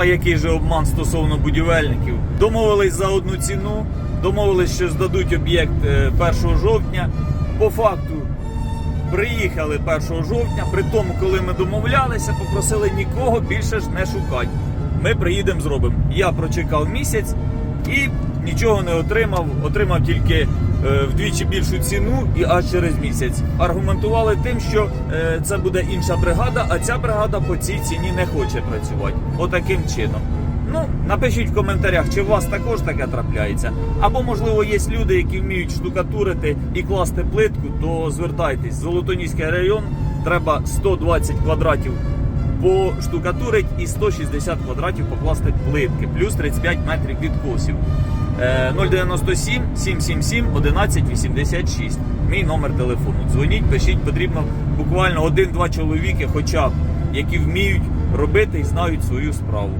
А який же обман стосовно будівельників? Домовились за одну ціну, домовились, що здадуть об'єкт е, 1 жовтня. По факту приїхали 1 жовтня. При тому, коли ми домовлялися, попросили нікого більше ж не шукати. Ми приїдемо, зробимо. Я прочекав місяць і нічого не отримав. Отримав тільки е, вдвічі більшу ціну і аж через місяць. Аргументували тим, що е, це буде інша бригада, а ця бригада по цій ціні не хоче працювати. Отаким чином. Ну, напишіть в коментарях, чи у вас також таке трапляється. Або, можливо, є люди, які вміють штукатурити і класти плитку, то звертайтесь. Золотоніський район треба 120 квадратів поштукатурить і 160 квадратів покласти плитки, плюс 35 метрів відкосів. Е, 097 777 1186. Мій номер телефону. Дзвоніть, пишіть, потрібно буквально один-два чоловіки, хоча б, які вміють робити і знають свою справу.